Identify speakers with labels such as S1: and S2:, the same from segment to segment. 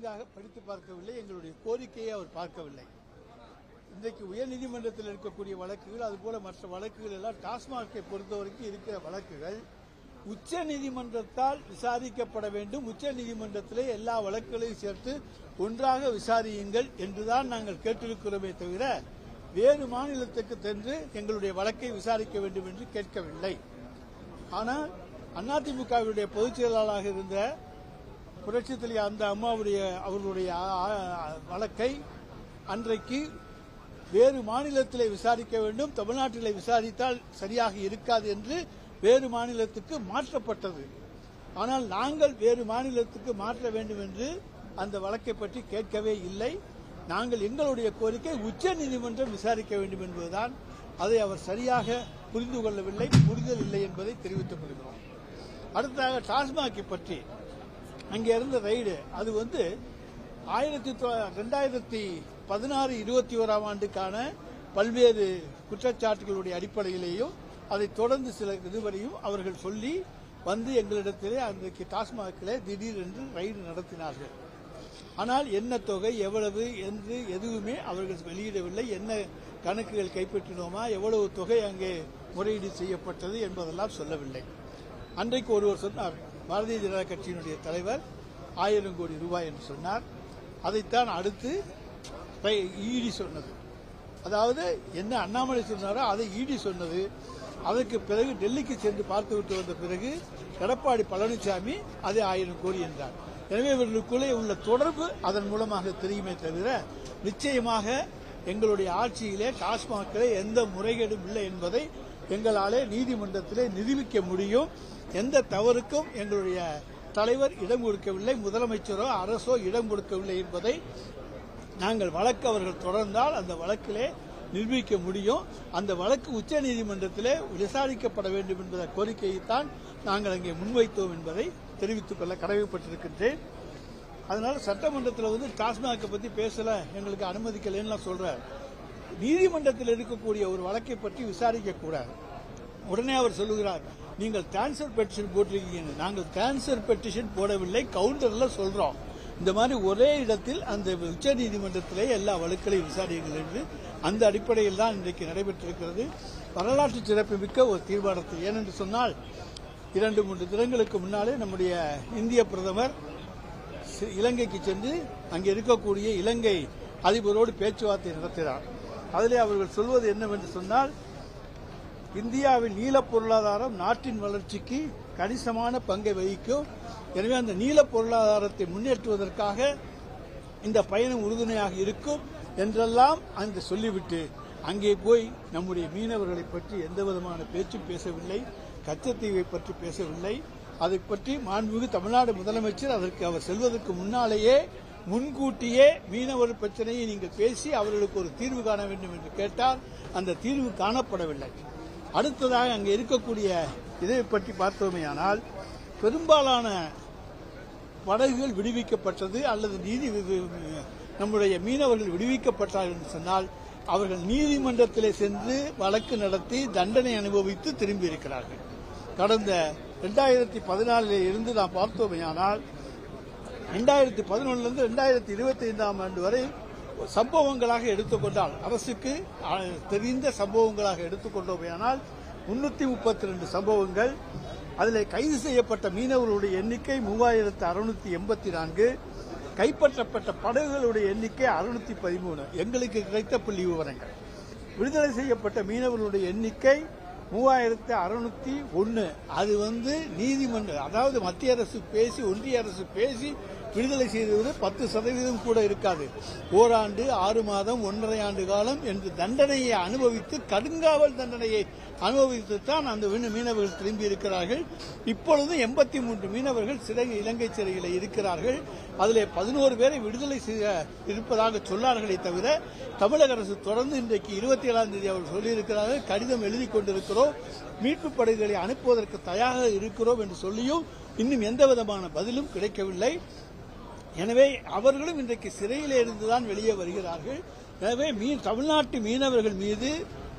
S1: ஒழுங்காக படித்து பார்க்கவில்லை. எங்களுடைய கோரிக்கையை அவர் பார்க்கவில்லை. இன்றைக்கு உயர்நீதிமன்றத்தில் இருக்கக்கூடிய வழக்குகள் அதுபோல மற்ற வழக்குகள் எல்லாம் டாஸ்மாகை பொறுத்தவரைக்கும் இருக்கிற வழக்குகள். உச்ச நீதிமன்றத்தால் விசாரிக்கப்பட வேண்டும். உச்ச நீதிமன்றத்திலே எல்லா வழக்குகளையும் சேர்த்து ஒன்றாக விசாரியுங்கள் என்றுதான் நாங்கள் கேட்டிருக்கிறோமே தவிர வேறு மாநிலத்துக்கு சென்று எங்களுடைய வழக்கை விசாரிக்க வேண்டும் என்று கேட்கவில்லை. ஆனால் அதிமுகவினுடைய பொதுச் செயலாளராக இருந்த புரட்சித்தலி அந்த அம்மாவுடைய அவர்களுடைய வழக்கை அன்றைக்கு வேறு மாநிலத்திலே விசாரிக்க வேண்டும். தமிழ்நாட்டிலே விசாரித்தால் சரியாக இருக்காது என்று வேறு மாநிலத்துக்கு மாற்றப்பட்டது. ஆனால் நாங்கள் வேறு மாநிலத்துக்கு மாற்ற வேண்டும் என்று அந்த வழக்கை பற்றி கேட்கவே இல்லை. நாங்கள் எங்களுடைய கோரிக்கை உச்ச நீதிமன்றம் விசாரிக்க வேண்டும் என்பதுதான். அதை அவர் சரியாக புரிந்து கொள்ளவில்லை புரிதல் இல்லை என்பதை தெரிவித்துக் கொள்கிறோம். அடுத்ததாக டாஸ்மாகை பற்றி. அங்கே இருந்த ரைடு அது வந்து ஆயிரத்தி ரெண்டாயிரத்தி பதினாறு இருபத்தி ஓராம் ஆண்டுக்கான பல்வேறு குற்றச்சாட்டுகளுடைய அடிப்படையிலேயும் அதை தொடர்ந்து சில இதுவரையும் அவர்கள் சொல்லி வந்து எங்களிடத்திலே அன்றைக்கு டாஸ்மாகில் திடீரென்று ரைடு நடத்தினார்கள். ஆனால் என்ன தொகை எவ்வளவு என்று எதுவுமே அவர்கள் வெளியிடவில்லை. என்ன கணக்குகள் கைப்பற்றினோமா எவ்வளவு தொகை அங்கே முறையீடு செய்யப்பட்டது என்பதெல்லாம் சொல்லவில்லை. அன்றைக்கு ஒருவர் சொன்னார் பாரதிய ஜனதா கட்சியினுடைய தலைவர் ஆயிரம் கோடி ரூபாய் என்று சொன்னார். அதைத்தான் அடுத்து இடி சொன்னது. அதாவது என்ன அண்ணாமலை சொன்னாரோ அதை இடி சொன்னது. அதற்கு பிறகு டெல்லிக்கு சென்று பார்த்துவிட்டு வந்த பிறகு எடப்பாடி பழனிசாமி அதை ஆயிரம் கோடி என்றார். எனவே இவர்களுக்குள்ளே உள்ள தொடர்பு அதன் மூலமாக தெரியுமே தவிர நிச்சயமாக எங்களுடைய ஆட்சியிலே டாஸ்மாகிலே எந்த முறைகேடும் இல்லை என்பதை எங்களாலே நீதிமன்றத்திலே நிரூபிக்க முடியும். எந்த தவறுக்கும் எங்களுடைய தலைவர் இடம் கொடுக்கவில்லை முதலமைச்சரோ அரசோ இடம் கொடுக்கவில்லை என்பதை நாங்கள் வழக்கு அவர்கள் தொடர்ந்தால் அந்த வழக்கிலே நிரூபிக்க முடியும். அந்த வழக்கு உச்ச நீதிமன்றத்திலே விசாரிக்கப்பட வேண்டும் என்பத கோரிக்கையைத்தான் நாங்கள் அங்கே முன்வைத்தோம் என்பதை தெரிவித்துக் கொள்ள கடமைப்பட்டிருக்கின்றேன். அதனால சட்டமன்றத்தில் வந்து டாஸ்மாக பத்தி பேசல எங்களுக்கு அனுமதிக்கலைன்னு சொல்றார். நீதிமன்றத்தில் இருக்கக்கூடிய ஒரு வழக்கை பற்றி விசாரிக்க கூடாது உடனே அவர் சொல்லுகிறார் நீங்கள் கேன்சர் பெட்டிஷன் போட்டிருக்கீங்க. நாங்கள் கேன்சர் பெட்டிஷன் போடவில்லை கவுண்டரில் சொல்றோம். இந்த மாதிரி ஒரே இடத்தில் அந்த உச்ச நீதிமன்றத்திலே எல்லா வழக்குகளையும் விசாரியுங்கள் என்று அந்த அடிப்படையில் தான் இன்றைக்கு நடைபெற்றிருக்கிறது. வரலாற்று சிறப்புமிக்க ஒரு தீர்மானத்தை. ஏனென்று சொன்னால் இரண்டு மூன்று தினங்களுக்கு முன்னாலே நம்முடைய இந்திய பிரதமர் சி- இலங்கைக்கு சென்று அங்கே இருக்கக்கூடிய இலங்கை அதிபரோடு பேச்சுவார்த்தை நடத்தினார். அதிலே அவர்கள் சொல்வது என்னவென்று சொன்னால் இந்தியாவின் நீல பொருளாதாரம் நாட்டின் வளர்ச்சிக்கு கணிசமான பங்கை வகிக்கும். எனவே அந்த நீல பொருளாதாரத்தை முன்னேற்றுவதற்காக இந்த பயணம் உறுதுணையாக இருக்கும் என்றெல்லாம் அங்கு சொல்லிவிட்டு அங்கே போய் நம்முடைய மீனவர்களை பற்றி எந்த விதமான பேச்சும் பேசவில்லை கச்சத்தீவை பற்றி பேசவில்லை. அதை பற்றி மாண்புமிகு தமிழ்நாடு முதலமைச்சர் அதற்கு அவர் செல்வதற்கு முன்னாலேயே முன்கூட்டியே மீனவர் பிரச்சனையை நீங்கள் பேசி அவர்களுக்கு ஒரு தீர்வு காண வேண்டும் என்று கேட்டால் அந்த தீர்வு காணப்படவில்லை. அடுத்ததாக அங்கே இருக்கக்கூடிய இதை பற்றி பார்த்தோமேயானால் பெரும்பாலான படகுகள் விடுவிக்கப்பட்டது அல்லது நீதி நம்முடைய மீனவர்கள் விடுவிக்கப்பட்டார்கள் என்று சொன்னால் அவர்கள் நீதிமன்றத்திலே சென்று வழக்கு நடத்தி தண்டனை அனுபவித்து திரும்பி இருக்கிறார்கள். கடந்த இரண்டாயிரத்தி பதினாலில் இருந்து நாம் பார்த்தோமேயானால் ரெண்டாயிரத்தி பதினொன்னுலேருந்து ரெண்டாயிரத்தி இருபத்தி ஐந்தாம் ஆண்டு வரை சம்பவங்களாக எடுத்துக்கொண்டால் அரசுக்கு தெரிந்த சம்பவங்களாக எடுத்துக்கொண்டோமையானால் முன்னூற்றி முப்பத்தி ரெண்டு சம்பவங்கள் அதில் கைது செய்யப்பட்ட மீனவர்களுடைய எண்ணிக்கை மூவாயிரத்து அறுநூத்தி எண்பத்தி நான்கு கைப்பற்றப்பட்ட படகுகளுடைய எண்ணிக்கை அறுநூத்தி பதிமூணு. எங்களுக்கு கிடைத்த புள்ளி விவரங்கள். விடுதலை செய்யப்பட்ட மீனவர்களுடைய எண்ணிக்கை மூவாயிரத்து அறுநூத்தி ஒன்று அது வந்து நீதிமன்றம் அதாவது மத்திய அரசு பேசி ஒன்றிய அரசு பேசி விடுதலை செய்தது பத்து சதவீதம் கூட இருக்காது. ஓராண்டு ஆறு மாதம் ஒன்றரை ஆண்டு காலம் என்று தண்டனையை அனுபவித்து கடுங்காவல் தண்டனையை அனுபவித்து தான் அந்த மீனவர்கள் திரும்பி இருக்கிறார்கள். இப்பொழுது எண்பத்தி மூன்று மீனவர்கள் சிறை இலங்கை சிறையில் இருக்கிறார்கள். அதில் பதினோரு பேரை விடுதலை செய்ய இருப்பதாக சொன்னார்களே தவிர தமிழக அரசு தொடர்ந்து இன்றைக்கு இருபத்தி ஏழாம் தேதி அவர் சொல்லியிருக்கிறார்கள். கடிதம் எழுதி கொண்டிருக்கிறோம். மீட்புப் படைகளை அனுப்புவதற்கு தயாராக இருக்கிறோம் என்று சொல்லியும் இன்னும் எந்த விதமான பதிலும் கிடைக்கவில்லை. எனவே அவர்களும் இன்றைக்கு சிறையில் இருந்துதான் வெளியே வருகிறார்கள். எனவே மீன் தமிழ்நாட்டு மீனவர்கள் மீது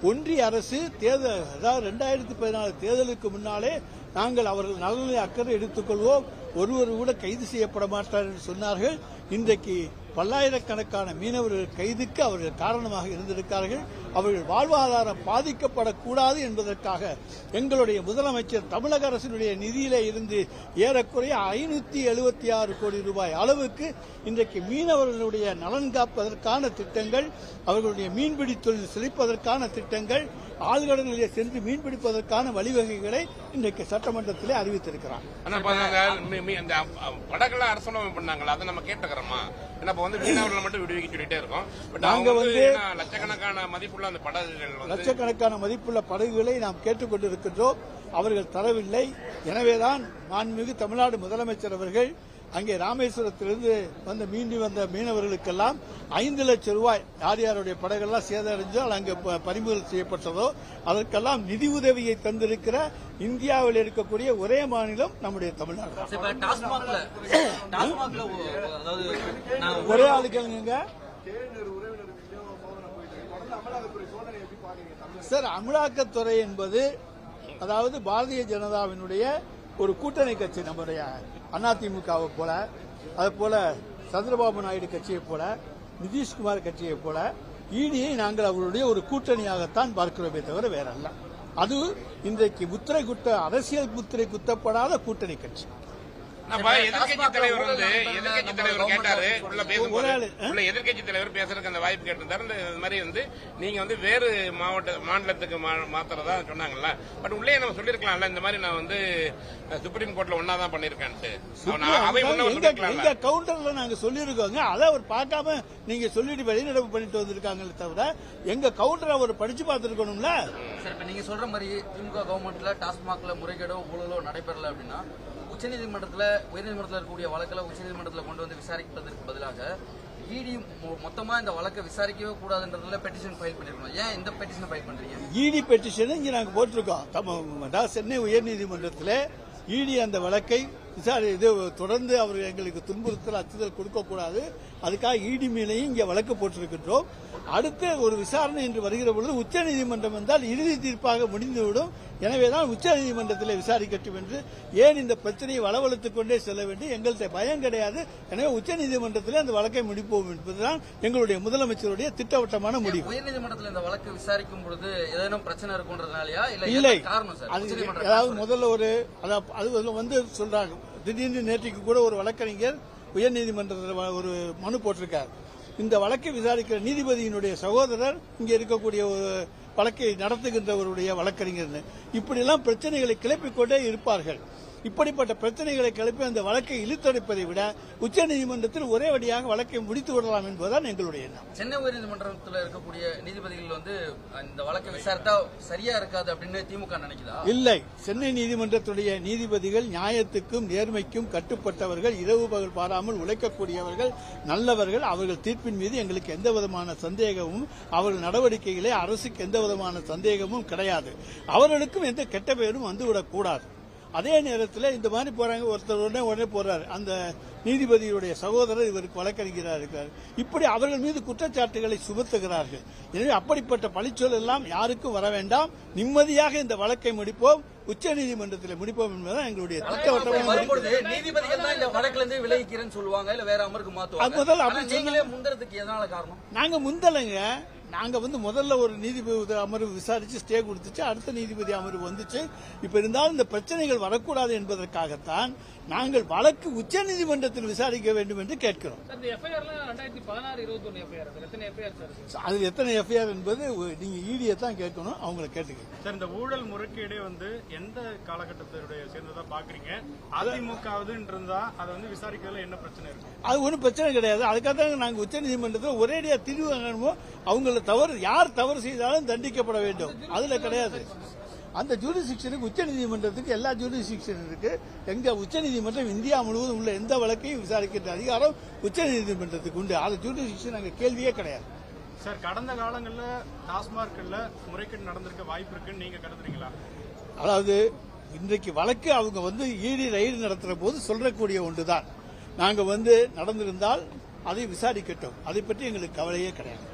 S1: ஒன்றிய அரசு தேர்தல் அதாவது ரெண்டாயிரத்தி பதினாலு தேர்தலுக்கு முன்னாலே நாங்கள் அவர்கள் நலனை அக்கறை எடுத்துக்கொள்வோம். ஒருவர் கூட கைது செய்யப்பட மாட்டார் என்று சொன்னார்கள். இன்றைக்கு பல்லாயிரக்கணக்கான மீனவர்கள் கைதுக்கு அவர்கள் காரணமாக இருந்திருக்கிறார்கள். அவர்கள் வாழ்வாதாரம் பாதிக்கப்படக்கூடாது என்பதற்காக எங்களுடைய முதலமைச்சர் தமிழக அரசினுடைய நிதியிலே இருந்து ஏறக்குறைய ஐநூத்தி எழுபத்தி ஆறு கோடி ரூபாய் அளவுக்கு இன்றைக்கு மீனவர்களுடைய நலன் காப்பதற்கான திட்டங்கள் அவர்களுடைய மீன்பிடி தொழில் செழிப்பதற்கான திட்டங்கள் ஆழ்கடலிலே சென்று மீன்பிடிப்பதற்கான வழிவகைகளை இன்றைக்கு சட்டமன்றத்திலே அறிவித்திருக்கிறார்.
S2: படகுல அரசாங்கம் பண்ணாங்களா அதை நம்ம கேட்டுக்கிறோமா? லட்சக்கணக்கான மதிப்புள்ள படகுகளை
S1: நாம் கேட்டுக்கொண்டிருக்கின்றோம். அவர்கள் தரவில்லை. எனவேதான் மாண்புமிகு தமிழ்நாடு முதலமைச்சர் அவர்கள் அங்கே ராமேஸ்வரத்திலிருந்து வந்த மீண்டு வந்த மீனவர்களுக்கெல்லாம் ஐந்து லட்சம் ரூபாய் யார் யாருடைய படகெல்லாம் சேதமடைஞ்சோ அங்கே பறிமுதல் செய்யப்பட்டதோ அதற்கெல்லாம் நிதி உதவியை தந்திருக்கிற இந்தியாவில் இருக்கக்கூடிய ஒரே மாநிலம் நம்முடைய தமிழ்நாடு. ஒரே ஆளுக்கங்க சார் அமலாக்கத்துறை என்பது அதாவது பாரதிய ஜனதாவினுடைய ஒரு கூட்டணி கட்சி நம்முடைய அதிமுகவை போல அது போல சந்திரபாபு நாயுடு கட்சியை போல நிதிஷ்குமார் கட்சியை போல இடியை நாங்கள் அவருடைய ஒரு கூட்டணியாகத்தான் பார்க்கிறோமே தவிர வேற அல்ல அது இன்றைக்கு முத்திரை குத்த அரசியல் முத்திரை குத்தப்படாத கூட்டணி கட்சி.
S2: நம்ம எதிர்க்கட்சி தலைவர் வந்து எதிர்க்கட்சி தலைவர் கேட்டாரு. உள்ள பேசும்போது தலைவர் பேசுறதுக்கு அந்த வாய்ப்பு கேட்டிருந்தாரு. இந்த மாதிரி வந்து நீங்க வந்து வேறு மாவட்ட மாநிலத்துக்கு மா- மாத்துறதா சொன்னாங்கல்ல. பட் உள்ளே நம்ம சொல்லிருக்கலாம்ல இந்த மாதிரி நான் வந்து சுப்ரீம் கோர்ட்ல ஒன்னா தான் பண்ணிருக்கேன்ட்டு
S1: எங்க கவுண்டர்ல நாங்க சொல்லியிருக்கோங்க. அதை அவர் பார்க்காம நீங்க சொல்லிட்டு வெளிநடப்பு பண்ணிட்டு வந்திருக்காங்களே தவிர எங்க கவுண்டர் அவர் படிச்சு பார்த்திருக்கணும்ல?
S3: சார் இப்ப நீங்க சொல்ற மாதிரி திமுக கவர்மெண்ட்ல டாஸ்மாக்ல முறைகேடோ ஊழலோ நடைபெறல அப்படின்னா உச்சநீதிமன்றத்தில் உயர்நீதிமன்றத்தில் இருக்கக்கூடிய வழக்கில் உச்சநீதிமன்றத்தில் கொண்டு வந்து விசாரிப்பதற்கு பதிலாக இடி மொத்தமா இந்த வழக்கை விசாரிக்கவே கூடாதுன்றதுல பெட்டிஷன் ஃபைல் பண்ணிருக்கோம் ஏன் இந்த பெட்டிஷன் ஃபைல் பண்றீங்க?
S1: இடி பெட்டிஷன் இங்க நாங்க போட்டிருக்கோம். சென்னை உயர்நீதிமன்றத்தில் இடி அந்த வழக்கை விசாரி இது தொடர்ந்து அவர் எங்களுக்கு துன்புறுத்தல் அச்சுறுத்தல் கொடுக்கக்கூடாது. அதுக்காக இடி மேலேயும் இங்கே வழக்கு போட்டிருக்கின்றோம். அடுத்த ஒரு விசாரணை என்று வருகிற பொழுது உச்சநீதிமன்றம் வந்தால் இறுதி தீர்ப்பாக முடிந்துவிடும். எனவேதான் உச்சநீதிமன்றத்தில் விசாரிக்கட்டும் என்று ஏன் இந்த பிரச்சனையை வளவழுத்துக் கொண்டே செல்ல வேண்டும்? எங்கள்கிட்ட பயம் கிடையாது. எனவே உச்சநீதிமன்றத்திலே அந்த வழக்கை முடிப்போம் என்பதுதான் எங்களுடைய முதலமைச்சருடைய திட்டவட்டமான முடிவு.
S3: உயர்நீதிமன்றத்தில் இந்த வழக்கு விசாரிக்கும் பொழுது ஏதேனும் பிரச்சனை இருக்குன்றதுனாலயா? இல்ல
S1: அதாவது முதல்ல ஒரு அதா- வந்து சொல்றாங்க. திடீர்னு நேற்றுக்கு கூட ஒரு வழக்கறிஞர் உயர்நீதிமன்றத்தில் ஒரு மனு போட்டிருக்கார். இந்த வழக்கை விசாரிக்கிற நீதிபதியினுடைய சகோதரர் இங்க இருக்கக்கூடிய ஒரு வழக்கை நடத்துகின்றவருடைய வழக்கறிஞர்னு. இப்படியெல்லாம் பிரச்சனைகளை கிளப்பிக் கொண்டே இருப்பார்கள். இப்படிப்பட்ட பிரச்சனைகளை கிளப்பி அந்த வழக்கை இழுத்தடிப்பதை விட உச்சநீதிமன்றத்தில் ஒரே வழியாக வழக்கை முடித்து விடலாம் என்பதுதான் எங்களுடைய எண்ணம்.
S3: சென்னை உயர்நீதிமன்றத்தில் இருக்கக்கூடிய நீதிபதிகள் வந்து இந்த வழக்கை விசாரித்தா சரியா இருக்காது அப்படின்னு திமுக நினைக்குதா?
S1: இல்லை. சென்னை நீதிமன்றத்துடைய நீதிபதிகள் நியாயத்துக்கும் நேர்மைக்கும் கட்டுப்பட்டவர்கள் இரவு பகல் பாராமல் உழைக்கக்கூடியவர்கள் நல்லவர்கள் அவர்கள் தீர்ப்பின் மீது எங்களுக்கு எந்த விதமான சந்தேகமும் அவர்கள் நடவடிக்கைகளே அரசுக்கு எந்த விதமான சந்தேகமும் கிடையாது. அவர்களுக்கும் எந்த கெட்ட பெயரும் வந்துவிடக் கூடாது. அதே நேரத்தில் இந்த மாதிரி போறாங்க ஒருத்தர் உடனே உடனே போறாரு. அந்த நீதிபதியுடைய சகோதரர் இவருக்கு வழக்கறிஞராக இருக்கிறார் இப்படி அவர்கள் மீது குற்றச்சாட்டுகளை சுமத்துகிறார்கள். எனவே அப்படிப்பட்ட பழிச்சொல் எல்லாம் யாருக்கும் வர வேண்டாம். நிம்மதியாக இந்த வழக்கை முடிப்போம். உச்ச நீதிமன்றத்தில் முடிப்போம் என்பதுதான் எங்களுடைய திட்டவட்டமான முதல்ல அப்படி நாங்க முந்தலைங்க. நாங்க வந்து முதல்ல ஒரு நீதிபதி அமர்வு விசாரிச்சு ஸ்டே கொடுத்துச்சு அடுத்த நீதிபதி அமர்வு வந்துச்சு. இப்ப இருந்தாலும் இந்த பிரச்சனைகள் வரக்கூடாது என்பதற்காகத்தான் நாங்கள் வழக்கு உச்ச நீதிமன்றத்தில் விசாரிக்க வேண்டும் என்று கேட்கிறோம். அதில் எத்தனை எஃப்ஐஆர் என்பது நீங்க இடியை தான் கேட்கணும் அவங்கள கேட்டுக்க
S4: சார் இந்த ஊழல் முறைகேடே வந்து எந்த காலகட்டத்தினுடைய சேர்ந்ததா பாக்குறீங்க? அதிமுகவுதுன்னு இருந்தா அதை வந்து விசாரிக்கிறதுல என்ன பிரச்சனை இருக்கு?
S1: அது ஒன்றும் பிரச்சனை கிடையாது. அதுக்காக தான் நாங்கள் உச்ச நீதிமன்றத்தில் ஒரேடியா தீர்வு காணணுமோ தவறு யார் தவறு செய்தாலும் தண்டிக்கப்பட வேண்டும். அதுல கிடையாது. அந்த ஜூரிசிக்ஷனுக்கு உச்ச நீதிமன்றத்துக்கு எல்லா ஜூரிசிக்ஷன் இருக்கு. எங்க உச்ச நீதிமன்றம் இந்தியா முழுவதும் உள்ள எந்த வழக்கையும் விசாரிக்கின்ற அதிகாரம் உச்ச நீதிமன்றத்துக்கு உண்டு. அது ஜூரிசிக்ஷன் அங்கே கேள்வியே கிடையாது.
S4: சார் கடந்த காலங்கள்ல டாஸ்மார்க்ல முறைகேடு நடந்திருக்க வாய்ப்பு இருக்குன்னு நீங்க கருதுறீங்களா?
S1: அதாவது இன்றைக்கு வழக்கு அவங்க வந்து ஈடி ரயில் நடத்துற போது சொல்லக்கூடிய ஒன்றுதான். நாங்க வந்து நடந்திருந்தால் அதை விசாரிக்கட்டும். அதை பற்றி எங்களுக்கு கவலையே கிடையாது.